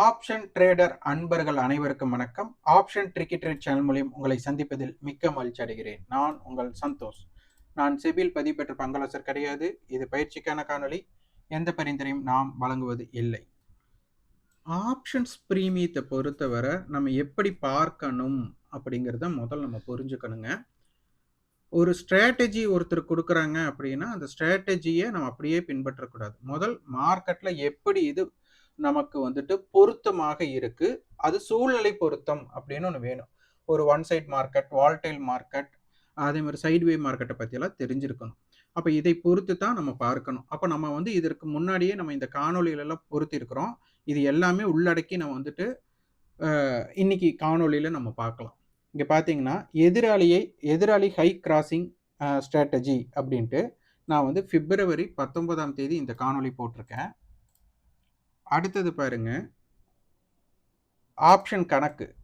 Option trader அன்பர்கள் அனைவருக்கும் வணக்கம். ஆப்ஷன் ட்ரிக்கி ட்ரேட் சேனல் மூலியம் உங்களை சந்திப்பதில் மிக்க மகிழ்ச்சி அடைகிறேன். நான் உங்கள் சந்தோஷ். நான் செபில் பதிவு பெற்ற பங்களாசர் கிடையாது. இது பயிற்சிக்கான காணொளி. எந்த பரிந்துரையும் நாம் வழங்குவது இல்லை. ஆப்ஷன்ஸ் பிரீமியத்தை பொறுத்தவரை நம்ம எப்படி பார்க்கணும் அப்படிங்கிறத முதல் நம்ம புரிஞ்சுக்கணுங்க. ஒரு ஸ்ட்ராட்டஜி ஒருத்தர் கொடுக்குறாங்க அப்படின்னா அந்த ஸ்ட்ராட்டஜியை நம்ம அப்படியே பின்பற்றக்கூடாது. முதல் மார்க்கெட்டில் எப்படி இது நமக்கு வந்துட்டு பொருத்தமாக இருக்கு. அது சூழ்நிலை பொருத்தம் அப்படின்னு ஒன்று வேணும். ஒரு one side market volatile market அதே மாதிரி சைட்வே மார்க்கெட்டை பற்றியெல்லாம் தெரிஞ்சிருக்கணும். அப்போ இதை பொறுத்து தான் நம்ம பார்க்கணும். அப்போ நம்ம வந்து இதற்கு முன்னாடியே நம்ம இந்த காணொலிகளெல்லாம் பொருத்திருக்கிறோம் இது எல்லாமே உள்ளடக்கி நம்ம வந்துட்டு இன்னைக்கு காணொளியில் நம்ம பார்க்கலாம். இங்கே பார்த்தீங்கன்னா எதிராளியை எதிராளி ஹை கிராசிங் ஸ்ட்ராட்டஜி அப்படின்ட்டு நான் வந்து பிப்ரவரி பத்தொன்பதாம் தேதி இந்த காணொளி போட்டிருக்கேன். அடுத்தது பாருங்க. ஆப்ஷன் கணக்கு.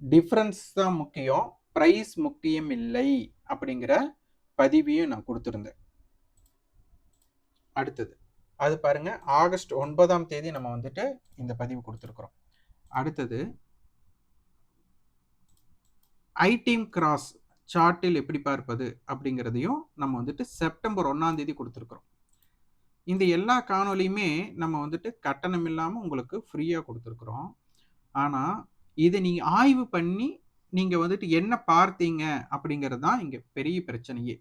டிஃப்ரென்ஸ் தான் முக்கியம். ப்ரைஸ் முக்கியம் இல்லை அப்படிங்கிற பதிவையும் நான் கொடுத்துருந்தேன். அடுத்தது. அது பாருங்க ஆகஸ்ட் ஒன்பதாம் தேதி நம்ம வந்துட்டு இந்த பதிவு கொடுத்துருக்குறோம். அடுத்தது ஐடீம் கிராஸ் சார்ட்டில் எப்படி பார்ப்பது அப்படிங்கிறதையும் நம்ம வந்துட்டு செப்டம்பர் ஒன்றாம் தேதி கொடுத்துருக்குறோம். இந்த எல்லா காணொலியுமே நம்ம வந்துட்டு கட்டணம் இல்லாமல் உங்களுக்கு ஃப்ரீயாக கொடுத்துருக்குறோம். ஆனால் இதை நீங்கள் ஆய்வு பண்ணி நீங்கள் வந்துட்டு என்ன பார்த்தீங்க அப்படிங்கிறது தான் இங்கே பெரிய பிரச்சனையே.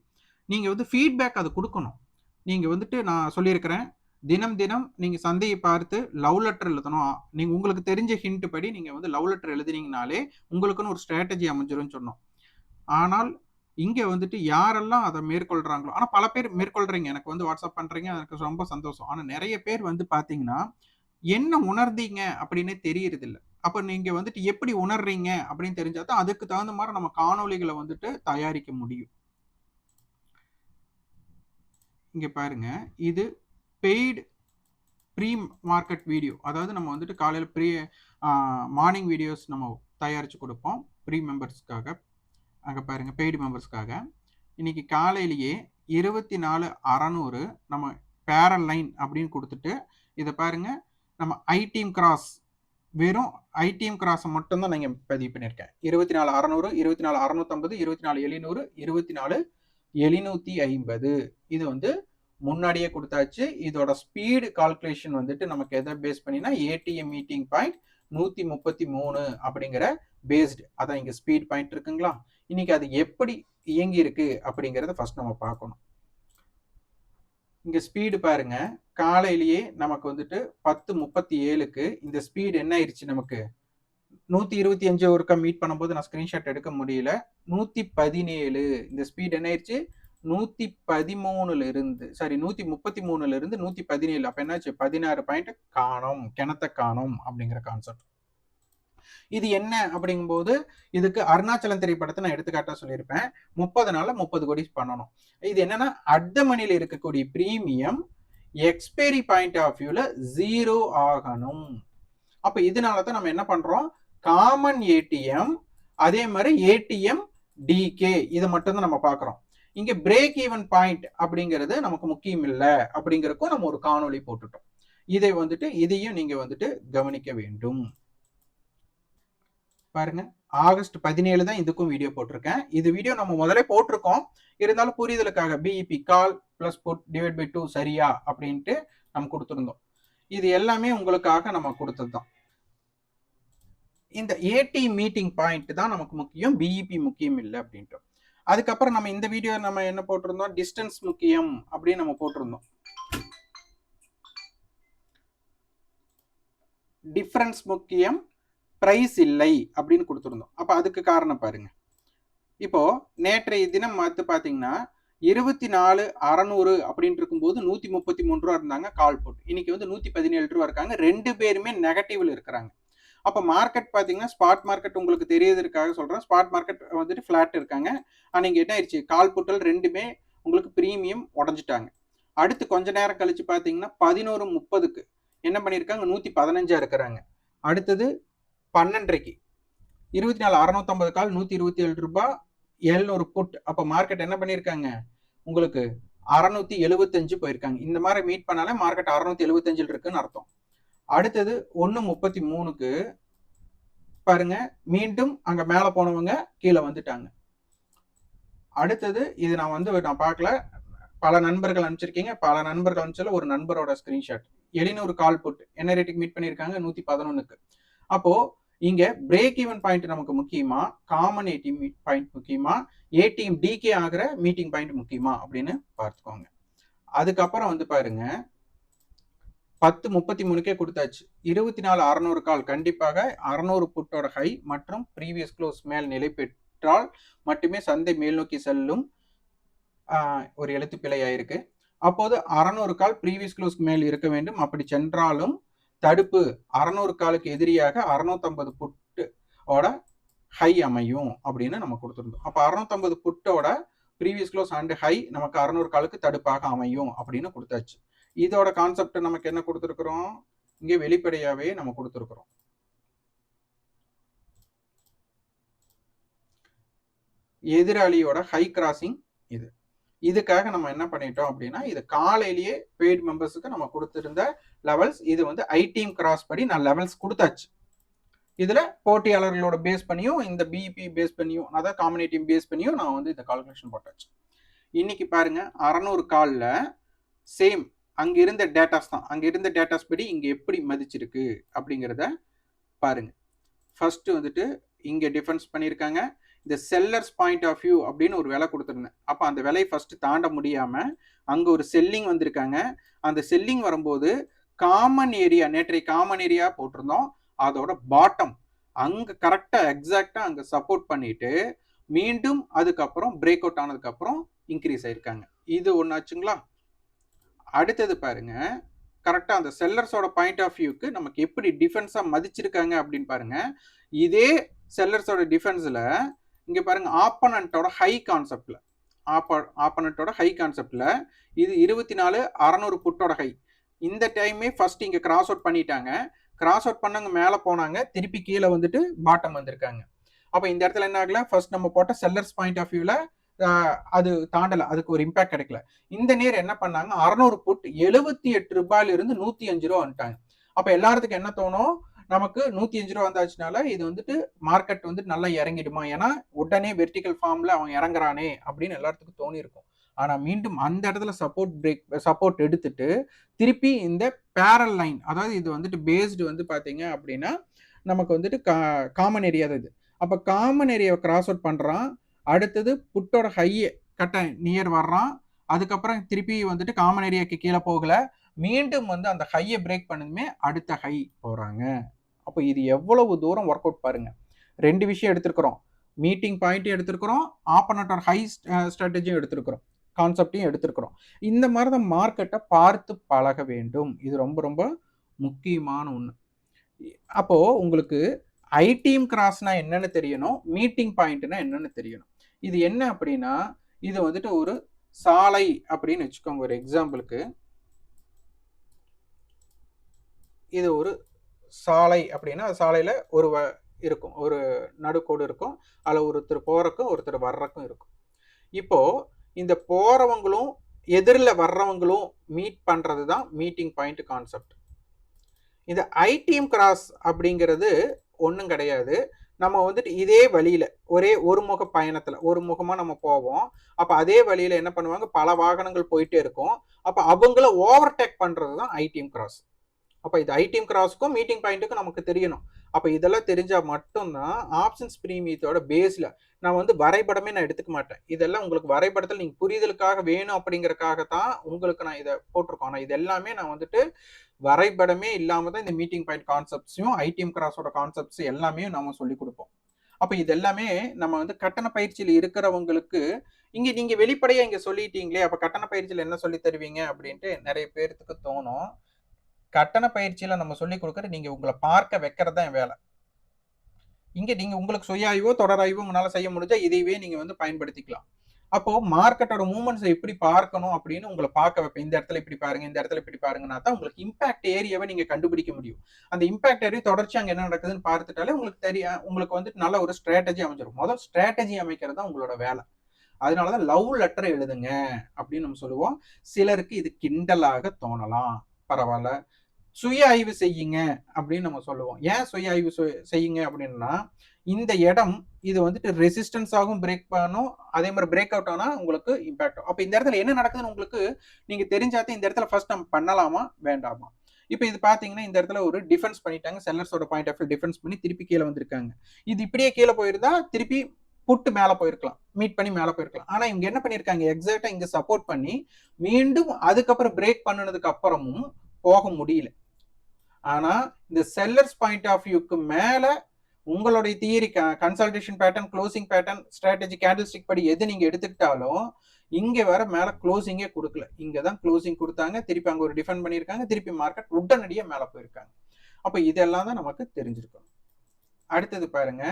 நீங்கள் வந்து ஃபீட்பேக் அது கொடுக்கணும். நீங்கள் வந்துட்டு நான் சொல்லியிருக்கிறேன் தினம் தினம் நீங்கள் சந்தையை பார்த்து லவ் லெட்டர் எழுதணும். நீங்கள் உங்களுக்கு தெரிஞ்ச ஹிண்ட் படி நீங்கள் வந்து லவ் லெட்டர் எழுதினீங்கனாலே உங்களுக்குன்னு ஒரு ஸ்ட்ராட்டஜி அமைஞ்சிரும்னு சொன்னோம். ஆனால் இங்கே வந்துட்டு யாரெல்லாம் அதை மேற்கொள்கிறாங்களோ ஆனால் பல பேர் மேற்கொள்கிறீங்க எனக்கு வந்து வாட்ஸ்அப் பண்ணுறீங்க எனக்கு ரொம்ப சந்தோஷம். ஆனால் நிறைய பேர் வந்து பார்த்தீங்கன்னா என்ன உணர்ந்தீங்க? அப்படின்னே தெரியறதில்ல. அப்போ நீங்கள் வந்துட்டு எப்படி உணர்றீங்க அப்படின்னு தெரிஞ்சால் தான் அதுக்கு தகுந்த மாதிரி நம்ம காணொளிகளை வந்துட்டு தயாரிக்க முடியும். இங்கே பாருங்க. இது பெய்டு ப்ரீ மார்க்கெட் வீடியோ அதாவது நம்ம வந்துட்டு காலையில் ப்ரீ மார்னிங் வீடியோஸ் நம்ம தயாரித்து கொடுப்போம். ப்ரீ மெம்பர்ஸ்க்காக அங்கே பாருங்கள் பெய்டு மெம்பர்ஸ்க்காக இன்னைக்கு காலையிலேயே இருபத்தி நாலு அறநூறு நம்ம பேரல் லைன் அப்படின்னு கொடுத்துட்டு இதை பாருங்க நம்ம ஐடிஎம் கிராஸ் வெறும் ஐடிஎம் கிராஸை மட்டும்தான் நான் பதிவு பண்ணியிருக்கேன். இருபத்தி நாலு அறநூறு இருபத்தி நாலு அறநூற்றம்பது இருபத்தி நாலு எழுநூறு இருபத்தி நாலு எழுநூற்றி ஐம்பது. இது வந்து முன்னாடியே கொடுத்தாச்சு. இதோட ஸ்பீடு கால்குலேஷன் வந்துட்டு நமக்கு எதை பேஸ் பண்ணினா ஏடிஎம் மீட்டிங் பாயிண்ட் நூற்றி முப்பத்தி மூணு அப்படிங்கிற பேஸ்டு அதான் இங்கே ஸ்பீட் பாயிண்ட் இருக்குங்களா? இன்னைக்கு அது எப்படி இயங்கி இருக்கு அப்படிங்கிறத ஃபர்ஸ்ட் நம்ம பார்க்கணும். இங்க ஸ்பீடு பாருங்க. காலையிலேயே நமக்கு வந்துட்டு பத்து முப்பத்தி ஏழுக்கு இந்த ஸ்பீடு என்ன ஆயிடுச்சு நமக்கு? நூத்தி இருபத்தி அஞ்சு ஒருக்கா மீட் பண்ணும்போது நான் ஸ்கிரீன்ஷாட் எடுக்க முடியல. நூத்தி பதினேழு. இந்த ஸ்பீடு என்ன ஆயிடுச்சு நூத்தி பதிமூணுல இருந்து சாரி நூத்தி முப்பத்தி மூணுல இருந்து நூத்தி பதினேழு. அப்ப என்னாச்சு? பதினாறு பாயிண்ட் காணோம் கிணத்த காணோம் அப்படிங்கிற கான்செப்ட் இது என்ன அப்படிங்கும்போது இதுக்கு அருணாச்சலம் திரைப்படத்தை நான் எடுத்துக்காட்டா சொல்லியிருப்பேன். முப்பது நாள்ல முப்பது கோடி பண்ணணும். இது என்னன்னா அட்ட மணியில் இருக்கக்கூடிய பிரீமியம் எக்ஸ்பைரி பாயிண்ட் ஆஃப் வியூல ஜீரோ ஆகணும். அப்ப இதனால தான் நம்ம என்ன பண்றோம்? காமன் ஏடிஎம் அதே மாதிரி ஏடிஎம் டிகே இதை மட்டும்தான் நம்ம பார்க்குறோம். இங்கே பிரேக் ஈவன் பாயிண்ட் அப்படிங்கிறது நமக்கு முக்கியம் இல்லை அப்படிங்கிறக்கும் நம்ம ஒரு காணொளி போட்டுட்டோம். இதை வந்துட்டு இதையும் நீங்கள் வந்துட்டு கவனிக்க வேண்டும். பாருங்க. ஆகஸ்ட் பதினேழு தான் இதுக்கும் வீடியோ போட்டிருக்கேன். இது வீடியோ நம்ம முதல்ல போட்டிருக்கோம். இருந்தாலும் புரிதலுக்காக BEP call plus put divide by two சரியா? அப்படின்ட்டு நம்ம கொடுத்துருந்தோம். இது எல்லாமே உங்களுக்காக நம்ம கொடுத்தது தான் இந்த ஏடி மீட்டிங் பாயிண்ட் தான் நமக்கு முக்கியம். பிஇபி முக்கியம் இல்லை அப்படின்ட்டு. அதுக்கப்புறம் நம்ம இந்த வீடியோ நம்ம என்ன போட்டிருந்தோம்? டிஸ்டன்ஸ் முக்கியம் அப்படின்னு நம்ம போட்டிருந்தோம். டிஃப்ரென்ஸ் முக்கியம். ப்ரைஸ் இல்லை அப்படின்னு கொடுத்துருந்தோம். அப்போ அதுக்கு காரணம் பாருங்க. இப்போ நேற்றைய தினம் பார்த்து பார்த்தீங்கன்னா இருபத்தி நாலு அறநூறு அப்படின்னு இருக்கும்போது நூத்தி முப்பத்தி மூணு ரூபா இருந்தாங்க கால் போட் இன்னைக்கு வந்து நூத்தி பதினேழு ரூபா இருக்காங்க. ரெண்டு பேருமே நெகட்டிவ்ல இருக்கிறாங்க. அப்போ மார்க்கெட் பார்த்தீங்கன்னா ஸ்பாட் மார்க்கெட் உங்களுக்கு தெரியறதுக்காக சொல்கிறேன் ஸ்பாட் மார்க்கெட் வந்துட்டு ஃப்ளாட் இருக்காங்க. ஆனால் இங்கே என்ன ஆயிடுச்சு? கால் புட்டல் ரெண்டுமே உங்களுக்கு ப்ரீமியம் உடஞ்சிட்டாங்க. அடுத்து கொஞ்ச நேரம் கழிச்சு பார்த்தீங்கன்னா பதினோரு முப்பதுக்கு என்ன பண்ணியிருக்காங்க? நூற்றி பதினஞ்சா இருக்கிறாங்க. அடுத்தது பன்னெண்டரைக்கு. இருபத்தி நாலு அறநூத்தம்பது கால் நூற்றி இருபத்தி ஏழு ரூபாய் எழுநூறு புட் அப்போ மார்க்கெட் என்ன பண்ணியிருக்காங்க உங்களுக்கு அறநூத்தி எழுபத்தஞ்சு போயிருக்காங்க. இந்த மாதிரி மீட் பண்ணாலே மார்க்கெட் அறுநூத்தி எழுபத்தஞ்சில் இருக்குன்னு அர்த்தம். அடுத்தது ஒன்று முப்பத்தி மூணுக்கு பாருங்க மீண்டும் அங்க மேல போனவங்க கீழே வந்துட்டாங்க. அடுத்தது இது நான் வந்து நான் பார்க்கல. பல நண்பர்கள் அனுப்பிச்சிருக்கீங்க. பல நண்பர்கள் அனுப்பிச்சல ஒரு நண்பரோட ஸ்கிரீன்ஷாட் எழுநூறு கால் புட் என்ன ரேட்டுக்கு மீட் பண்ணியிருக்காங்க நூத்தி பதினொன்னுக்கு. அப்போ இங்க பிரேக் ஈவன் பாயிண்ட் நமக்கு முக்கியமா காமன் ஏடிஎம் பாயிண்ட் முக்கியமா ஏடிஎம் டிகே ஆகிற மீட்டிங் பாயிண்ட் முக்கியமா அப்படின்னு பார்த்துக்கோங்க. அதுக்கப்புறம் வந்து பாருங்க பத்து முப்பத்தி மூணுக்கே கொடுத்தாச்சு. இருபத்தி நாலு அறநூறு கால் கண்டிப்பாக அறநூறு புட்டோட ஹை மற்றும் ப்ரீவியஸ் க்ளோஸ் மேல் நிலை பெற்றால் மட்டுமே சந்தை மேல் நோக்கி செல்லும் ஒரு எழுத்து பிழையாயிருக்கு அப்போது அறநூறு கால் ப்ரீவியஸ் க்ளோஸ்க்கு மேல் இருக்க வேண்டும். அப்படி சென்றாலும் தடுப்பு அறநூறு காலுக்கு எதிரியாக அறுநூத்தம்பது புட்டோட ஹை அமையும் அப்படின்னு நம்ம கொடுத்துருந்தோம். அப்போ அறுநூத்தம்பது புட்டோட ப்ரீவியஸ் க்ளோஸ் அண்ட் ஹை நமக்கு அறநூறு காலுக்கு தடுப்பாக அமையும் அப்படின்னு கொடுத்தாச்சு. இதோட கான்செப்ட் நமக்கு என்ன கொடுத்துருக்குறோம்? இங்கே வெளிப்படையாகவே நம்ம கொடுத்துருக்குறோம். எதிராளியோட ஹை கிராசிங் இது. இதுக்காக நம்ம என்ன பண்ணிட்டோம் அப்படின்னா இது காலையிலேயே பெய்ட் மெம்பர்ஸுக்கு நம்ம கொடுத்துருந்த லெவல்ஸ் இது வந்து ஐடிஎம் கிராஸ் படி நான் லெவல்ஸ் கொடுத்தாச்சு. இதில் போட்டியாளர்களோட பேஸ் பண்ணியும் இந்த பிஇபி பேஸ் பண்ணியும் அதாவது காம்பனேட்டிவ் பேஸ் பண்ணியும் நான் வந்து இந்த கால்குலேஷன் போட்டாச்சு. இன்னைக்கு பாருங்க அறநூறு காலில் சேம் அங்கே இருந்த டேட்டாஸ் தான். அங்கே இருந்த டேட்டாஸ் படி இங்கே எப்படி மதிச்சிருக்கு அப்படிங்கிறத பாருங்க. ஃபர்ஸ்ட் வந்துட்டு இங்கே டிஃபென்ஸ் பண்ணியிருக்காங்க. இந்த செல்லர்ஸ் பாயிண்ட் ஆஃப் வியூ அப்படின்னு ஒரு விலை கொடுத்துருந்தேன். அப்போ அந்த விலையை ஃபர்ஸ்ட் தாண்ட முடியாம அங்க ஒரு செல்லிங் வந்திருக்காங்க. அந்த செல்லிங் வரும்போது காமன் ஏரியா நேற்றைய காமன் ஏரியா போட்டிருந்தோம். அதோட பாட்டம் அங்க கரெக்டா எக்ஸாக்டா அங்க சப்போர்ட் பண்ணிட்டு மீண்டும் அதுக்கப்புறம் பிரேக் அவுட் ஆனதுக்கு அப்புறம் இன்க்ரீஸ் ஆயிருக்காங்க. இது ஒன்னாச்சுங்களா அடுத்தது பாருங்க. கரெக்டா அந்த செல்லர்ஸோட பாயிண்ட் ஆஃப் வியூக்கு நமக்கு எப்படி டிஃபென்ஸா மதிச்சிருக்காங்க அப்படின்னு பாருங்க. இதே செல்லர்ஸோட டிஃபென்ஸ்ல இங்க பாருங்க ஆப்பனண்டோட ஹை கான்செப்ட்ல ஆப்ப ஆப்பனண்டோட ஹை கான்செப்ட்ல இது இருபத்தி நாலு அறநூறு புட்டோட ஹை இந்த டைமே ஃபர்ஸ்ட் இங்க கிராஸ் அவுட் பண்ணிட்டாங்க. கிராஸ் அவுட் பண்ணவங்க மேலே போனாங்க திருப்பி கீழே வந்துட்டு பாட்டம் வந்திருக்காங்க. அப்போ இந்த இடத்துல என்ன ஆகல? ஃபர்ஸ்ட் நம்ம போட்ட செல்லர்ஸ் பாயிண்ட் ஆஃப் வியூல அது தாண்டல அதுக்கு ஒரு இம்பாக்ட் கிடைக்கல. இந்த நேர் என்ன பண்ணாங்க? அறநூறு புட் எழுபத்தி எட்டு ரூபாயில இருந்து நூத்தி அஞ்சு ரூபா வந்துட்டாங்க. அப்ப எல்லாத்துக்கும் என்ன தோணும்? நமக்கு நூத்தி அஞ்சு ரூபா வந்தாச்சுனால இது வந்துட்டு மார்க்கெட் வந்து நல்லா இறங்கிடுமா? ஏன்னா உடனே வெர்டிக்கல் ஃபார்ம்ல அவன் இறங்குறானே அப்படின்னு எல்லாத்துக்கும் தோணி இருக்கும் ஆனா மீண்டும் அந்த இடத்துல சப்போர்ட் பிரேக் சப்போர்ட் எடுத்துட்டு திருப்பி இந்த பேரல் லைன் அதாவது இது வந்துட்டு பேஸ்டு வந்து பாத்தீங்க அப்படின்னா நமக்கு வந்துட்டு கா காமன் ஏரியா தான் இது. அப்ப காமன் ஏரியாவை கிராஸ் அவுட் பண்றான். அடுத்தது புட்டோட ஹையை கட்ட நியர் வர்றான். அதுக்கப்புறம் திருப்பி வந்துட்டு காமன் ஏரியாவுக்கு கீழே போகல. மீண்டும் வந்து அந்த ஹையை பிரேக் பண்ணதுமே அடுத்த ஹை போறாங்க. அப்போ இது எவ்வளவு தூரம் ஒர்க் அவுட் பாருங்கள் ரெண்டு விஷயம் எடுத்திருக்கிறோம். மீட்டிங் பாயிண்ட்டும் எடுத்திருக்கிறோம். ஆப்பனட்டர் ஹை ஸ்ட்ராட்டஜியும் எடுத்திருக்கிறோம். கான்செப்டையும் எடுத்திருக்கிறோம். இந்த மாதிரி தான் மார்க்கெட்டை பார்த்து பழக வேண்டும். இது ரொம்ப ரொம்ப முக்கியமான ஒன்று அப்போது உங்களுக்கு ஐடிஎம் கிராஸ்னா என்னென்னு தெரியணும். மீட்டிங் பாயிண்ட்னா என்னென்னு தெரியணும். இது என்ன அப்படின்னா இது வந்துட்டு ஒரு சாலை அப்படின்னு வச்சுக்கோங்க. ஒரு எக்ஸாம்பிளுக்கு இது ஒரு சாலை அப்படின்னா சாலையில் ஒரு வ இருக்கும். ஒரு நடுக்கோடு இருக்கும். அதில் ஒருத்தர் போகிறக்கும் ஒருத்தர் வர்றக்கும் இருக்கும். இப்போது இந்த போகிறவங்களும் எதிரில் வர்றவங்களும் மீட் பண்ணுறது தான் மீட்டிங் பாயிண்ட் கான்செப்ட் இந்த ஐடிஎம் கிராஸ் அப்படிங்கிறது ஒன்றும் கிடையாது. நம்ம வந்துட்டு இதே வழியில் ஒரே ஒரு முக பயணத்தில் ஒரு முகமாக நம்ம போவோம். அப்போ அதே வழியில் என்ன பண்ணுவாங்க? பல வாகனங்கள் போயிட்டே இருக்கும். அப்போ அவங்கள ஓவர்டேக் பண்ணுறது தான் ஐடிஎம் கிராஸ் அப்போ இது ஐடிஎம் கிராஸ்க்கும் மீட்டிங் பாயிண்ட்டுக்கும் நமக்கு தெரியணும். அப்போ இதெல்லாம் தெரிஞ்சால் மட்டும்தான் ஆப்ஷன்ஸ் பிரீமியத்தோட பேஸில் நான் வந்து வரைபடமே நான் எடுத்துக்க மாட்டேன். இதெல்லாம் உங்களுக்கு வரைபடத்தில் நீங்கள் புரிதலுக்காக வேணும் அப்படிங்கறக்காக தான் உங்களுக்கு நான் இதை போட்டிருக்கோம். ஆனால் இது எல்லாமே நான் வந்துட்டு வரைபடமே இல்லாமல் தான் இந்த மீட்டிங் பாயிண்ட் கான்செப்ட்ஸையும் ஐடிஎம் கிராஸோட கான்செப்ட்ஸ் எல்லாமே நம்ம சொல்லி கொடுப்போம். அப்போ இது எல்லாமே நம்ம வந்து கட்டண பயிற்சியில் இருக்கிறவங்களுக்கு இங்கே நீங்கள் வெளிப்படையாக இங்கே சொல்லிட்டீங்களே அப்போ கட்டண பயிற்சியில் என்ன சொல்லி தருவீங்க அப்படின்ட்டு நிறைய பேர்த்துக்கு தோணும். கட்டண பயிற்சியில நம்ம சொல்லி கொடுக்குற நீங்க உங்களை பார்க்க வைக்கிறது தான் வேலை. இங்க நீங்க உங்களுக்கு சுய ஆய்வோ தொடராய்வோ உங்களால செய்ய முடிஞ்சா இதையவே நீங்க வந்து பயன்படுத்திக்கலாம். அப்போ மார்க்கெட்டோட மூமெண்ட்ஸை எப்படி பார்க்கணும் அப்படின்னு உங்களை பார்க்க வைப்பேன். இந்த இடத்துல இப்படி பாருங்க இந்த இடத்துல இப்படி பாருங்கன்னா தான் உங்களுக்கு இம்பாக்ட் ஏரியாவை நீங்க கண்டுபிடிக்க முடியும். அந்த இம்பாக்ட் ஏரியா தொடர்ச்சி அங்கே என்ன நடக்குதுன்னு பார்த்துட்டாலே உங்களுக்கு தெரிய உங்களுக்கு வந்து நல்ல ஒரு ஸ்ட்ராட்டஜி அமைஞ்சிடும் முதல் ஸ்ட்ராட்டஜி அமைக்கிறது தான் உங்களோட வேலை. அதனால தான் லவ் லெட்டர் எழுதுங்க அப்படின்னு நம்ம சொல்லுவோம். சிலருக்கு இது கிண்டலாக தோணலாம். பரவாயில்ல. சுய ஆய்வு செய்யுங்க அப்படின்னு நம்ம சொல்லுவோம். ஏன் சுய ஆய்வு செய்யுங்க அப்படின்னா இந்த இடம் இது வந்துட்டு ரெசிஸ்டன்ஸ் ஆகும் பிரேக் பண்ணும். அதே மாதிரி பிரேக் அவுட் ஆனால் உங்களுக்கு இம்பேக்ட் அப்போ இந்த இடத்துல என்ன நடக்குதுன்னு உங்களுக்கு நீங்கள் தெரிஞ்சாதான் இந்த இடத்துல ஃபர்ஸ்ட் நம்ம பண்ணலாமா வேண்டாமா? இப்போ இது பார்த்தீங்கன்னா இந்த இடத்துல ஒரு டிஃபென்ஸ் பண்ணிட்டாங்க. செல்லர்ஸோட பாயிண்ட் ஆஃப் டிஃபென்ஸ் பண்ணி திருப்பி கீழே வந்திருக்காங்க. இது இப்படியே கீழே போயிருந்தா திருப்பி புட்டு மேலே போயிருக்கலாம். மீட் பண்ணி மேலே போயிருக்கலாம். ஆனால் இவங்க என்ன பண்ணிருக்காங்க? எக்ஸாக்டாக இங்கே சப்போர்ட் பண்ணி மீண்டும் அதுக்கப்புறம் பிரேக் பண்ணினதுக்கு அப்புறமும் போக முடியல. ஆனால் இந்த செல்லர்ஸ் பாயிண்ட் ஆஃப் வியூக்கு மேலே உங்களுடைய theory consultation pattern closing pattern strategy candlestick படி எது நீங்கள் எடுத்துக்கிட்டாலும் இங்கே வேற மேலே க்ளோசிங்கே கொடுக்கல. இங்கே தான் க்ளோசிங் கொடுத்தாங்க திருப்பி அங்கே ஒரு டிஃபெண்ட் பண்ணியிருக்காங்க திருப்பி மார்க்கெட் உடனடியாக மேலே போயிருக்காங்க. அப்போ இதெல்லாம் தான் நமக்கு தெரிஞ்சிருக்கணும். அடுத்தது பாருங்க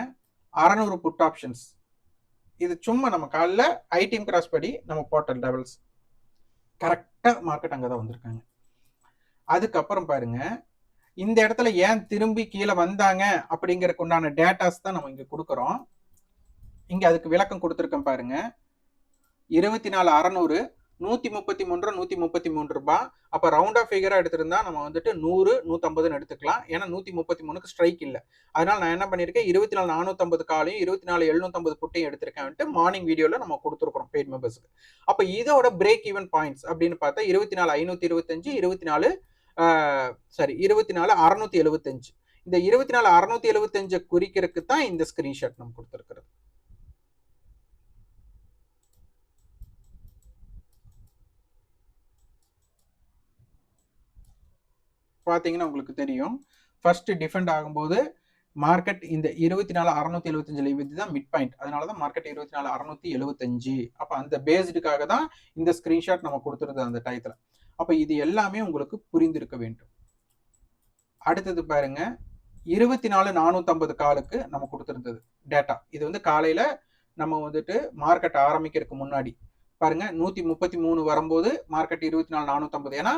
அறநூறு புட் ஆப்ஷன்ஸ் இது சும்மா நம்ம காலைல ஐடிஎம் கிராஸ் படி நம்ம போர்ட்டல் லெவல்ஸ் கரெக்டாக மார்க்கெட் அங்கே தான் வந்திருக்காங்க. அதுக்கப்புறம் பாருங்க இந்த இடத்துல ஏன் திரும்பி கீழே வந்தாங்க அப்படிங்கறதுக்கு உண்டான டேட்டாஸ் தான் நம்ம இங்க கொடுக்குறோம். இங்க அதுக்கு விளக்கம் கொடுத்துருக்கோம் பாருங்க. இருபத்தி நாலு அறநூறு நூத்தி முப்பத்தி மூன்று நூற்றி நூத்தி முப்பத்தி மூன்று ரூபாய் அப்ப ரவுண்ட் ஆஃப் ஃபிகரா எடுத்திருந்தா நம்ம வந்துட்டு நூறு நூத்தம்பதுன்னு எடுத்துக்கலாம். ஏன்னா நூத்தி முப்பத்தி மூணுக்கு ஸ்ட்ரைக் இல்ல. அதனால நான் என்ன பண்ணிருக்கேன் இருபத்தி நாலு நானூத்தம்பது காலையும் இருபத்தி நாலு எழுநூத்தம்பது புட்டையும் எடுத்திருக்கேன் மார்னிங் வீடியோல நம்ம கொடுத்துருக்கோம் பெய்ட் மெம்பர்ஸ்க்கு அப்ப இதோட பிரேக் ஈவன் பாயிண்ட்ஸ் அப்படின்னு பார்த்தா இருபத்தி நாலு ஐநூத்தி இருபத்தஞ்சு இருபத்தி நாலு சாரி இருபத்தி நாலு அறுநூத்தி எழுபத்தஞ்சு இந்த இருபத்தி நாலு அறுநூத்தி எழுபத்தஞ்சு குறிக்கிறதுக்கு தான் இந்த ஸ்கிரீன்ஷாட் நம்ம கொடுத்துருக்கிறது. பார்த்தீங்கன்னா உங்களுக்கு தெரியும். ஃபர்ஸ்ட் டிஃபெண்ட் ஆகும்போது மார்க்கெட் இந்த இருபத்தி நாலு அறுநூத்தி எழுபத்தஞ்சு இது தான் மிட் பாயிண்ட் அதனால தான் மார்க்கெட் இருபத்தி நாலு அறுநூத்தி எழுபத்தஞ்சு அப்போ அந்த பேஸ்டுக்காக தான் இந்த ஸ்கிரீன்ஷாட் நம்ம கொடுத்துருது அந்த டயத்தில் அப்போ இது எல்லாமே உங்களுக்கு புரிந்திருக்க வேண்டும். அடுத்தது பாருங்க. இருபத்தி நாலு நானூத்தம்பது காலுக்கு நம்ம கொடுத்துருந்தது டேட்டா இது வந்து காலையில நம்ம வந்துட்டு மார்க்கெட் ஆரம்பிக்கிறதுக்கு முன்னாடி. பாருங்க நூத்தி முப்பத்தி மூணு வரும்போது மார்க்கெட் இருபத்தி நாலு நானூத்தம்பது. ஏன்னா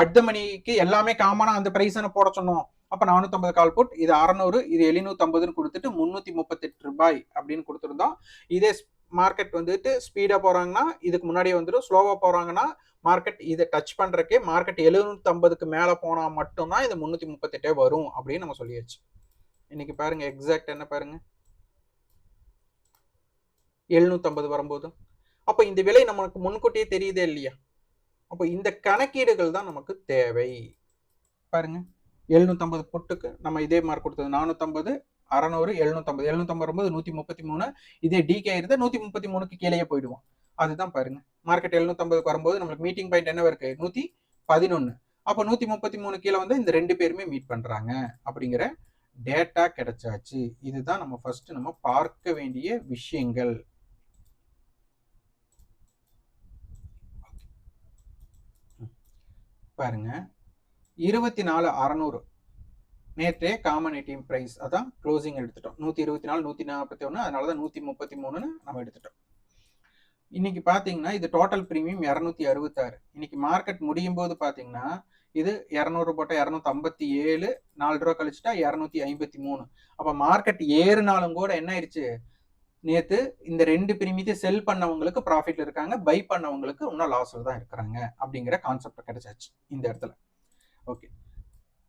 அடுத்த மணிக்கு எல்லாமே காமனா அந்த பிரைஸ் போட சொன்னோம். அப்ப நானூத்தம்பது கால் போட் இது அறநூறு இது எழுநூத்தம்பதுன்னு கொடுத்துட்டு முன்னூத்தி முப்பத்தெட்டு ரூபாய் அப்படின்னு கொடுத்துருந்தோம். இதே மார்க்கெட் வந்துட்டு ஸ்பீடாக போகிறாங்கன்னா இதுக்கு முன்னாடியே வந்துடும் ஸ்லோவாக போகிறாங்கன்னா மார்க்கெட் இதை டச் பண்ணுறக்கே மார்க்கெட் எழுநூற்றம்பதுக்கு மேலே போனால் மட்டும்தான் இது முந்நூற்றி முப்பத்தெட்டே வரும் அப்படின்னு நம்ம சொல்லியாச்சு. இன்னைக்கு பாருங்க எக்ஸாக்ட் என்ன பாருங்க? எழுநூற்றம்பது வரும்போது. அப்போ இந்த விலை நமக்கு முன்கூட்டியே தெரியுதே இல்லையா? அப்போ இந்த கணக்கீடுகள் தான் நமக்கு தேவை. பாருங்க எழுநூற்றம்பது பொட்டுக்கு நம்ம இதே மார்க் கொடுத்தது நானூற்றம்பது அறநூறு எழுநூத்தம்பது எழுநூத்தம்பது வரும்போது நூத்தி முப்பத்தி மூணு இதே டிகே இருந்தால் நூத்தி முப்பத்தி மூணுக்கு கீழே போயிடுவோம். அதுதான் பாருங்க. மார்க்கெட் எழுநூத்தம்பதுக்கு வரும்போது நம்மளுக்கு மீட்டிங் பாயிண்ட் என்ன இருக்கு? நூத்தி பதினொன்னு அப்போ நூத்தி முப்பத்தி மூணு கீழே வந்து இந்த ரெண்டு பேருமே மீட் பண்றாங்க. அப்படிங்கிற டேட்டா கிடைச்சாச்சு. இதுதான் நம்ம ஃபர்ஸ்ட் நம்ம பார்க்க வேண்டிய விஷயங்கள். பாருங்க. இருபத்தி நாலு அறநூறு. நேற்றே காமன் ஏடிஎம் ப்ரைஸ் அதான் க்ளோசிங் எடுத்துட்டோம். நூற்றி இருபத்தி நாலு நூற்றி நாற்பத்தி ஒன்று அதனால தான் நூற்றி முப்பத்தி மூணுன்னு நம்ம எடுத்துட்டோம். இன்னைக்கு பார்த்தீங்கன்னா இது டோட்டல் ப்ரீமியம் இரநூத்தி அறுபத்தாறு. இன்னைக்கு மார்க்கெட் முடியும் போது பார்த்தீங்கன்னா இது இரநூறு போட்டால் இரநூத்தி ஐம்பத்தி ஏழு நாலு ரூபா கழிச்சுட்டா இரநூத்தி ஐம்பத்தி மூணு அப்போ மார்க்கெட் ஏறுனாலும் கூட என்ன ஆயிடுச்சு நேற்று இந்த ரெண்டு பிரீமியத்தையும் செல் பண்ணவங்களுக்கு ப்ராஃபிட்ல இருக்காங்க பை பண்ணவங்களுக்கு இன்னும் லாஸில் தான் இருக்கிறாங்க அப்படிங்கிற கான்செப்ட் கிடைச்சாச்சு இந்த இடத்துல. ஓகே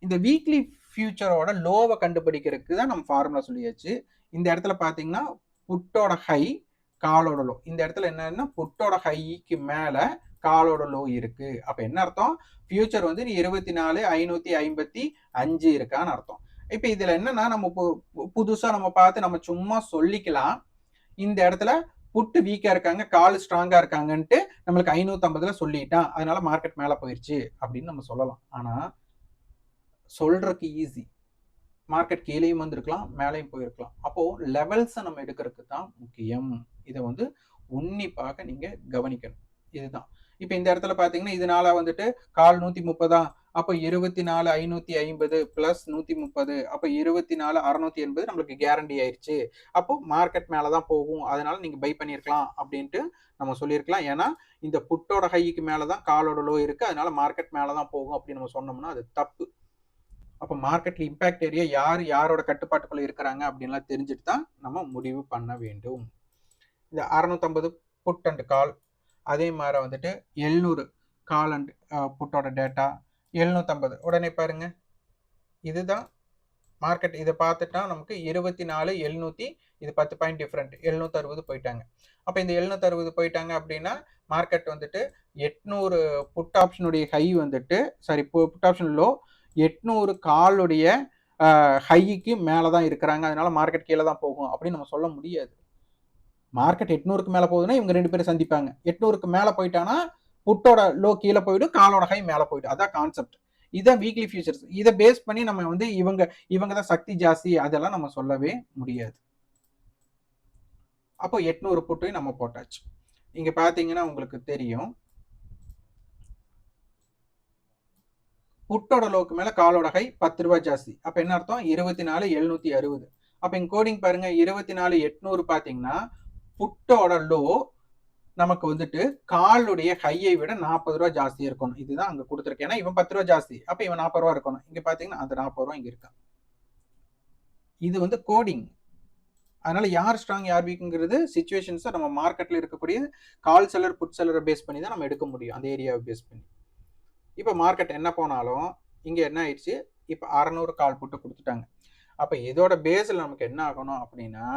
இந்த வீக்லி ஃபியூச்சரோட லோவை கண்டுபிடிக்கிறதுக்கு தான் நம்ம ஃபார்முலா சொல்லியாச்சு. இந்த இடத்துல பார்த்தீங்கன்னா புட்டோட ஹை காலோட லோ இந்த இடத்துல என்னன்னா புட்டோட ஹைக்கு மேலே காலோட லோ இருக்கு. அப்ப என்ன அர்த்தம்? ஃபியூச்சர் வந்து இருபத்தி நாலு ஐநூத்தி ஐம்பத்தி அஞ்சு இருக்கான்னு அர்த்தம். இப்ப இதுல என்னன்னா நம்ம புதுசா நம்ம பார்த்து நம்ம சும்மா சொல்லிக்கலாம். இந்த இடத்துல புட்டு வீக்கா இருக்காங்க கால் ஸ்ட்ராங்கா இருக்காங்கன்ட்டு நம்மளுக்கு ஐநூத்தி ஐம்பதுல சொல்லிட்டான். அதனால மார்க்கெட் மேல போயிருச்சு அப்படின்னு நம்ம சொல்லலாம். ஆனா சொல்கிறதுக்கு ஈஸி மார்க்கெட் கீழேயும் வந்திருக்கலாம் மேலேயும் போயிருக்கலாம். அப்போது லெவல்ஸை நம்ம எடுக்கிறதுக்கு தான் முக்கியம். இதை வந்து உன்னிப்பாக நீங்கள் கவனிக்கணும். இதுதான். இப்போ இந்த இடத்துல பார்த்தீங்கன்னா இதனால வந்துட்டு கால் நூற்றி முப்பதா அப்போ இருபத்தி நாலு ஐநூற்றி ஐம்பது ப்ளஸ் நூற்றி முப்பது அப்போ இருபத்தி நாலு அறநூற்றி எண்பது நம்மளுக்கு கேரண்டி ஆயிடுச்சு அப்போ மார்க்கெட் மேலே தான் போகும். அதனால நீங்கள் பை பண்ணியிருக்கலாம் அப்படின்ட்டு நம்ம சொல்லியிருக்கலாம். ஏன்னா இந்த புட்டோட ஹைக்கு மேலே தான் காலோட லோ இருக்குது அதனால மார்க்கெட் மேலே தான் போகும் அப்படின்னு நம்ம சொன்னோம்னா அது தப்பு. அப்போ மார்க்கெட்ல இம்பாக்ட் ஏரியா யார் யாரோட கட்டுப்பாட்டுக்குள்ள இருக்கிறாங்க அப்படின்லாம் தெரிஞ்சுட்டு தான் நம்ம முடிவு பண்ண வேண்டும். இந்த அறுநூத்தம்பது புட் அண்ட் கால் அதே மாதிரி வந்துட்டு எழுநூறு கால் அண்ட் புட்டோட டேட்டா எழுநூற்றம்பது உடனே பாருங்க. இதுதான் மார்க்கெட் இதை பார்த்துட்டா நமக்கு இருபத்தி நாலு எழுநூற்றி இது பத்து பாயிண்ட் டிஃப்ரெண்ட் எழுநூத்தறுபது போயிட்டாங்க. அப்போ இந்த எழுநூத்தறுபது போயிட்டாங்க அப்படின்னா மார்க்கெட் வந்துட்டு எட்நூறு புட் ஆப்ஷனுடைய ஹை வந்துட்டு சாரி புட் ஆப்ஷன் லோ எட்நூறு காலுடைய ஹைக்கு மேலே தான் இருக்கிறாங்க. அதனால மார்க்கெட் கீழே தான் போகும் அப்படின்னு நம்ம சொல்ல முடியாது. மார்க்கெட் எட்நூறுக்கு மேலே போகுதுன்னா இவங்க ரெண்டு பேரும் சந்திப்பாங்க. எட்நூறுக்கு மேலே போயிட்டானா புட்டோட லோ கீழே போயிடும் காலோட ஹை மேலே போயிடும் அதான் கான்செப்ட் இதான் வீக்லி ஃபியூச்சர்ஸ் இதை பேஸ் பண்ணி நம்ம வந்து இவங்க இவங்க தான் சக்தி ஜாஸ்தி அதெல்லாம் நம்ம சொல்லவே முடியாது. அப்போ எட்நூறு புட்டையும் நம்ம போட்டாச்சு. இங்கே பார்த்தீங்கன்னா உங்களுக்கு தெரியும். புட்டோட லோக்கு மேலே காலோட ஹை பத்து ரூபாய் ஜாஸ்தி. அப்போ என்ன அர்த்தம்? இருபத்தி நாலு எழுநூற்றி அறுபது. அப்போ இங்கே கோடிங் பாருங்க. இருபத்தி நாலு எட்நூறு பார்த்தீங்கன்னா புட்டோட லோ நமக்கு வந்துட்டு காலுடைய ஹையை விட நாற்பது ரூபா ஜாஸ்தி இருக்கணும். இதுதான் அங்கே கொடுத்துருக்கேன். ஏன்னா இவன் பத்து ரூபா ஜாஸ்தி. அப்போ இவன் நாற்பது ரூபா இருக்கணும். இங்கே பார்த்தீங்கன்னா அந்த நாற்பது ரூபா இங்கே இருக்கான் இது வந்து கோடிங் அதனால யார் ஸ்ட்ராங் யார் வீக்குங்கிறது சுச்சுவேஷன்ஸை நம்ம மார்க்கெட்டில் இருக்கக்கூடிய கால் செல்லர் புட் செல்லரை பேஸ் பண்ணி தான் நம்ம எடுக்க முடியும். அந்த ஏரியாவை பேஸ் பண்ணி. இப்போ மார்க்கெட் என்ன போனாலும் இங்கே என்ன ஆயிடுச்சு? இப்போ அறநூறு கால் போட்டு கொடுத்துட்டாங்க. அப்போ இதோட பேஸில் நமக்கு என்ன ஆகணும் அப்படின்னா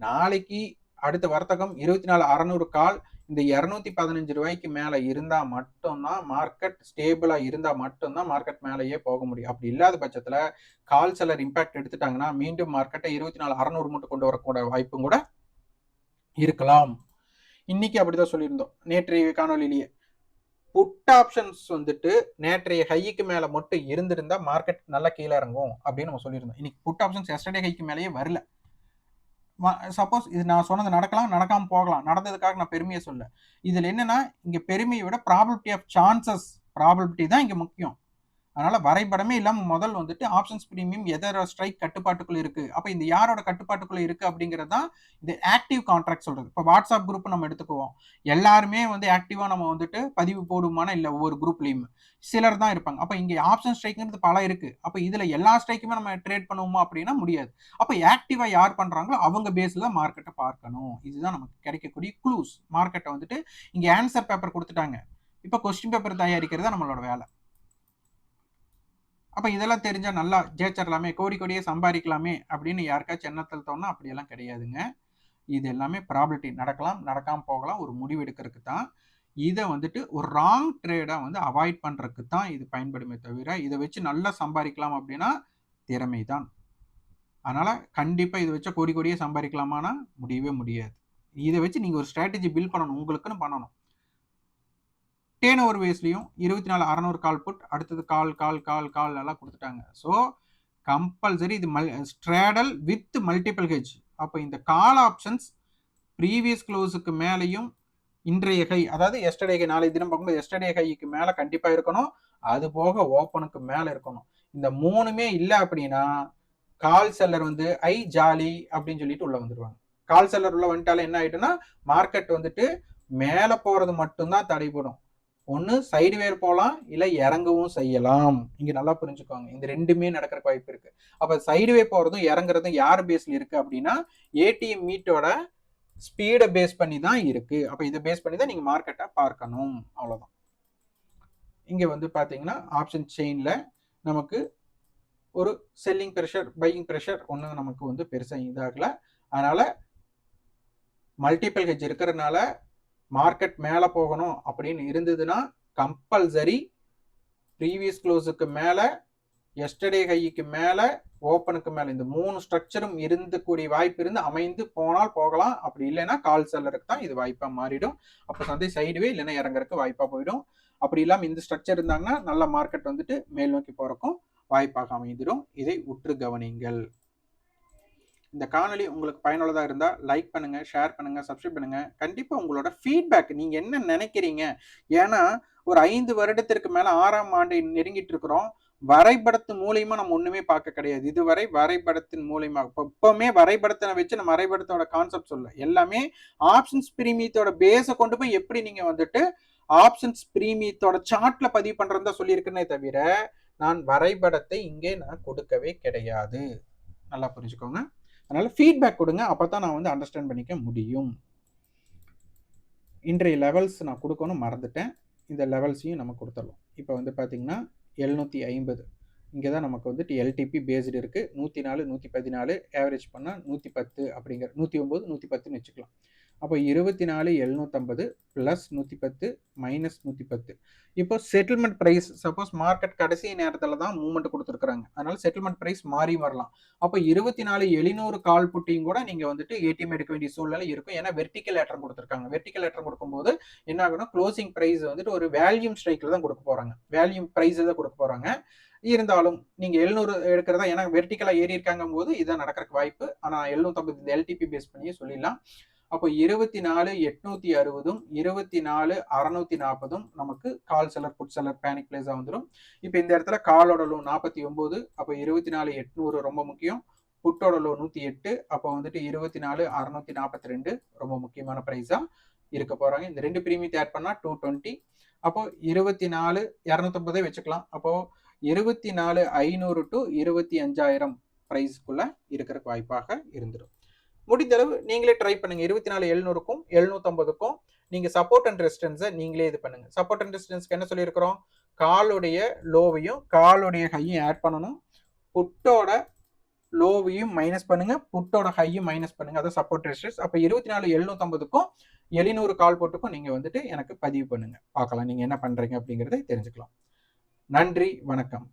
நாளைக்கு அடுத்த வர்த்தகம் இருபத்தி நாலு அறநூறு கால் இந்த இரநூத்தி பதினஞ்சு ரூபாய்க்கு மேலே இருந்தால் மட்டும்தான் மார்க்கெட் ஸ்டேபிளாக இருந்தால் மட்டும்தான் மார்க்கெட் மேலேயே போக முடியும். அப்படி இல்லாத பட்சத்தில் கால் செலர் இம்பாக்ட் எடுத்துட்டாங்கன்னா மீண்டும் மார்க்கெட்டை இருபத்தி நாலு அறநூறு மட்டும் கொண்டு வரக்கூட வாய்ப்பும் கூட இருக்கலாம். இன்னைக்கு அப்படிதான் சொல்லியிருந்தோம். நேற்றைய காணொலியிலேயே புட் ஆப்ஷன்ஸ் வந்துட்டு நேற்றைய ஹைக்கு மேல மட்டும் இருந்திருந்தா மார்க்கெட் நல்லா கீழே இறங்கும் அப்படின்னு நம்ம சொல்லியிருந்தோம். இன்னைக்கு புட் ஆப்ஷன்ஸ் எஸ்டர்டே ஹைக்கு மேலேயே வரல. சப்போஸ் இது நான் சொன்னது நடக்கலாம் நடக்காம போகலாம். நடந்ததுக்காக நான் பெருமையை சொல்ல இதுல என்னன்னா இங்க பெருமையை விட ப்ராபிலிட்டி ஆஃப் சான்சஸ் ப்ராபிலிட்டி தான் இங்க முக்கியம். அதனால வரைபடமே இல்லாமல் முதல் வந்துட்டு ஆப்ஷன்ஸ் ப்ரீமியம் எதோட ஸ்ட்ரைக் கட்டுப்பாட்டுக்குள்ள இருக்கு. அப்போ இந்த யாரோட கட்டுப்பாட்டுக்குள்ள இருக்கு அப்படிங்கிறது தான் இந்த ஆக்டிவ் கான்ட்ராக்ட் சொல்றது. இப்போ வாட்ஸ்அப் குரூப் நம்ம எடுத்துக்குவோம். எல்லாருமே வந்து ஆக்டிவாக நம்ம வந்துட்டு பதிவு போடுமானா இல்லை ஒவ்வொரு குரூப்லயும் சிலர் தான் இருப்பாங்க. அப்போ இங்கே ஆப்ஷன் ஸ்ட்ரைக்குங்கிறது பல இருக்கு. அப்போ இதில் எல்லா ஸ்ட்ரைக்குமே நம்ம ட்ரேட் பண்ணுவோமா அப்படின்னா முடியாது. அப்போ ஆக்டிவாக யார் பண்ணுறாங்களோ அவங்க பேஸில் மார்க்கெட்டை பார்க்கணும். இதுதான் நமக்கு கிடைக்கக்கூடிய க்ளூஸ் மார்க்கெட்டை வந்துட்டு இங்கே ஆன்சர் பேப்பர் கொடுத்துட்டாங்க. இப்போ கொஸ்டின் பேப்பர் தயாரிக்கிறது நம்மளோட வேலை. அப்போ இதெல்லாம் தெரிஞ்சால் நல்லா ஜெயிச்சிடலாமே கோடி கோடியே சம்பாதிக்கலாமே அப்படின்னு யாருக்காச்சும் எண்ணத்தில் தோணும் அப்படியெல்லாம் கிடையாதுங்க. இது எல்லாமே ப்ராபிலிட்டி நடக்கலாம் நடக்காமல் போகலாம் ஒரு முடிவு எடுக்கிறதுக்கு தான். இதை வந்துட்டு ஒரு ராங் ட்ரேடாக வந்து அவாய்ட் பண்ணுறதுக்கு தான் இது பயன்படுமே தவிர இதை வச்சு நல்லா சம்பாதிக்கலாம் அப்படின்னா திறமை தான். அதனால் கண்டிப்பாக இதை வச்சா கோடி கோடியே சம்பாதிக்கலாமான்னா முடியவே முடியாது. இதை வச்சு நீங்கள் ஒரு ஸ்ட்ராட்டஜி பில்ட் பண்ணணும் உங்களுக்குன்னு பண்ணணும். டேன் ஓவர் வேஸ்லையும் இருபத்தி நாலு அறநூறு கால் புட் அடுத்தது கால் கால் கால் கால் எல்லாம் கொடுத்துட்டாங்க. ஸோ கம்பல்சரி இது மல் ஸ்ட்ராடல் வித் மல்டிபிள் ஹெஜ் அப்போ இந்த கால் ஆப்ஷன்ஸ் ப்ரீவியஸ் க்ளோஸுக்கு மேலேயும் இன்றைய கை அதாவது எஸ்டர்டே கை நாளை தினம் பார்க்கும்போது எஸ்டர்டே கைக்கு மேலே கண்டிப்பாக இருக்கணும். அது போக ஓப்பனுக்கு மேலே இருக்கணும். இந்த மூணுமே இல்லை அப்படின்னா கால் செல்லர் வந்து ஐ ஜாலி அப்படின்னு சொல்லிட்டு உள்ள வந்துடுவாங்க கால் செல்லர் உள்ள வந்துட்டாலும் என்ன ஆயிட்டுன்னா மார்க்கெட் வந்துட்டு மேலே போகிறது மட்டும்தான் தடைபடும். ஒன்று சைடு வேர் போகலாம் இல்லை இறங்கவும் செய்யலாம். இங்கே நல்லா புரிஞ்சுக்கோங்க. இந்த ரெண்டுமே நடக்கிறக்கு வாய்ப்பு இருக்கு. அப்போ சைடு வே போகிறதும் இறங்குறதும் யார் பேஸில் இருக்கு அப்படின்னா ஏடிஎம் மீட்டோட ஸ்பீடை பேஸ் பண்ணி தான் இருக்கு. அப்போ இதை பேஸ் பண்ணி தான் நீங்கள் மார்க்கெட்டை பார்க்கணும். அவ்வளோதான் இங்கே வந்து பார்த்தீங்கன்னா ஆப்ஷன் செயினில் நமக்கு ஒரு செல்லிங் ப்ரெஷர் பையிங் ப்ரெஷர் ஒன்றும் நமக்கு வந்து பெருசாக இதாகலை. அதனால் மல்டிபிள் ஹெஜ் இருக்கிறதுனால மார்க்கெட் மேலே போகணும் அப்படின்னு இருந்ததுன்னா கம்பல்சரி ப்ரீவியஸ் க்ளோஸுக்கு மேலே எஸ்டர்டே ஹைக்கு மேலே ஓப்பனுக்கு மேலே. இந்த மூணு ஸ்ட்ரக்சரும் இருந்தக்கூடிய வாய்ப்பு இருந்து அமைந்து போனால் போகலாம். அப்படி இல்லைன்னா கால் செல்லருக்கு தான் இது வாய்ப்பாக மாறிடும். அப்போ சந்தை சைடுவே இல்லைன்னா இறங்குறதுக்கு வாய்ப்பாக போயிடும். அப்படி இல்லாமல் இந்த ஸ்ட்ரக்சர் இருந்தாங்கன்னா நல்ல மார்க்கெட் வந்துட்டு மேல் நோக்கி போகிறக்கும் வாய்ப்பாக அமைந்திடும். இதை உற்று கவனிங்கள் இந்த காணொலி உங்களுக்கு பயனுள்ளதாக இருந்தால் லைக் பண்ணுங்கள் ஷேர் பண்ணுங்கள் சப்ஸ்கிரைப் பண்ணுங்கள் கண்டிப்பாக உங்களோட ஃபீட்பேக் நீங்கள் என்ன நினைக்கிறீங்க? ஏன்னா ஒரு ஐந்து வருடத்திற்கு மேலே ஆறாம் ஆண்டு நெருங்கிட்டு இருக்கிறோம். வரைபடத்து மூலியமா நம்ம ஒண்ணுமே பார்க்க கிடையாது. இதுவரை வரைபடத்தின் மூலியமா இப்பவுமே வரைபடத்தை வச்சு நம்ம வரைபடத்தோட கான்செப்ட் சொல்ல எல்லாமே ஆப்ஷன்ஸ் பிரீமியத்தோட பேஸை கொண்டு போய் எப்படி நீங்க வந்துட்டு ஆப்ஷன்ஸ் பிரீமியத்தோட சார்ட்ல பதிவு பண்றதா சொல்லியிருக்கேனே தவிர நான் வரைபடத்தை இங்கே நான் கொடுக்கவே கிடையாது. நல்லா புரிஞ்சுக்கோங்க. அதனால் ஃபீட்பேக் கொடுங்க. அப்போ தான் நான் வந்து அண்டர்ஸ்டாண்ட் பண்ணிக்க முடியும். இன்றைய லெவல்ஸ் நான் கொடுக்கணும் மறந்துட்டேன். இந்த லெவல்ஸையும் நம்ம கொடுத்துடலாம். இப்போ வந்து பார்த்திங்கன்னா எழுநூற்றி ஐம்பது. இங்கே தான் நமக்கு வந்துட்டு எல்டிபி பேஸ்டு இருக்குது நூற்றி நாலு நூற்றி பதினாலு ஆவரேஜ் பண்ணால் நூற்றி பத்து அப்படிங்கிற நூற்றி ஒம்பது நூற்றி பத்துன்னு வச்சுக்கலாம். அப்போ இருபத்தி நாலு எழுநூற்றம்பது ப்ளஸ் நூற்றி பத்து மைனஸ் நூற்றி பத்து இப்போ செட்டில்மெண்ட் ப்ரைஸ் சப்போஸ் மார்க்கெட் கடைசி நேரத்தில் தான் மூவ்மெண்ட் கொடுத்துருக்குறாங்க. அதனால செட்டில்மெண்ட் ப்ரைஸ் மாறி வரலாம். அப்போ இருபத்தி நாலு எழுநூறு கால் புட்டியும் கூட நீங்கள் வந்துட்டு ஏடிஎம் எடுக்க வேண்டிய சூழ்நிலை இருக்கும். ஏன்னா வெர்டிக்கல் ஏற்றம் கொடுத்துருக்காங்க. வெர்டிக்கல் ஏற்றம் கொடுக்கும்போது என்ன ஆகும்னா க்ளோசிங் ப்ரைஸ் வந்துட்டு ஒரு வேல்யூம் ஸ்ட்ரைக்கில் தான் கொடுக்க போகிறாங்க வேல்யூம் ப்ரைஸ் தான் கொடுக்க போகிறாங்க இருந்தாலும் நீங்க எழுநூறு எடுக்கிறதா ஏன்னா வெர்டிக்கலா ஏறி இருக்காங்க போது இதான் நடக்கிறதுக்கு வாய்ப்பு. ஆனா எழுநூத்தம்பது இந்த எல்டிபி பேஸ் பண்ணியே சொல்லிடலாம். அப்போ இருபத்தி நாலு எட்நூத்தி அறுபதும் இருபத்தி நாலு அறநூத்தி நாற்பதும் நமக்கு கால் செலர் புட் செலர் பேனிக் பிளேஸா வந்துடும் இப்போ இந்த இடத்துல காலோட லோ நாற்பத்தி ஒன்பது அப்போ இருபத்தி நாலு எட்நூறு ரொம்ப முக்கியம். புட்டோட லோ நூத்தி எட்டு அப்போ வந்துட்டு இருபத்தி நாலு அறுநூத்தி நாற்பத்தி ரெண்டு ரொம்ப முக்கியமான ப்ரைஸாக இருக்க போறாங்க. இந்த ரெண்டு பிரீமியத்தை ஆட் பண்ணா டூ டுவெண்ட்டி அப்போ இருபத்தி நாலு இரநூத்தம்பதே வச்சுக்கலாம். அப்போ இருபத்தி நாலு ஐநூறு டு இருபத்தி அஞ்சாயிரம் ப்ரைஸ்க்குள்ளே இருக்கிற வாய்ப்பாக இருந்துடும் முடிந்தளவு நீங்களே ட்ரை பண்ணுங்க. இருபத்தி நாலு எழுநூறுக்கும் எழுநூத்தம்பதுக்கும் நீங்க சப்போர்ட் அண்ட் ரெசிஸ்டன்ஸை நீங்களே இது பண்ணுங்க. சப்போர்ட் அண்ட் ரெசிஸ்டன்ஸ்க்கு என்ன சொல்லியிருக்கிறோம்? காலுடைய லோவையும் காலுடைய ஹையும் ஆட் பண்ணணும். புட்டோட லோவையும் மைனஸ் பண்ணுங்க. புட்டோட ஹையும் மைனஸ் பண்ணுங்க. அதான் சப்போர்ட் ரெசிஸ்டன்ஸ் அப்போ இருபத்தி நாலு எழுநூத்தம்பதுக்கும் எழுநூறு கால் போட்டுக்கும் நீங்க வந்துட்டு எனக்கு பதிவு பண்ணுங்க. பார்க்கலாம் நீங்க என்ன பண்றீங்க அப்படிங்கிறத தெரிஞ்சுக்கலாம். நன்றி வணக்கம்.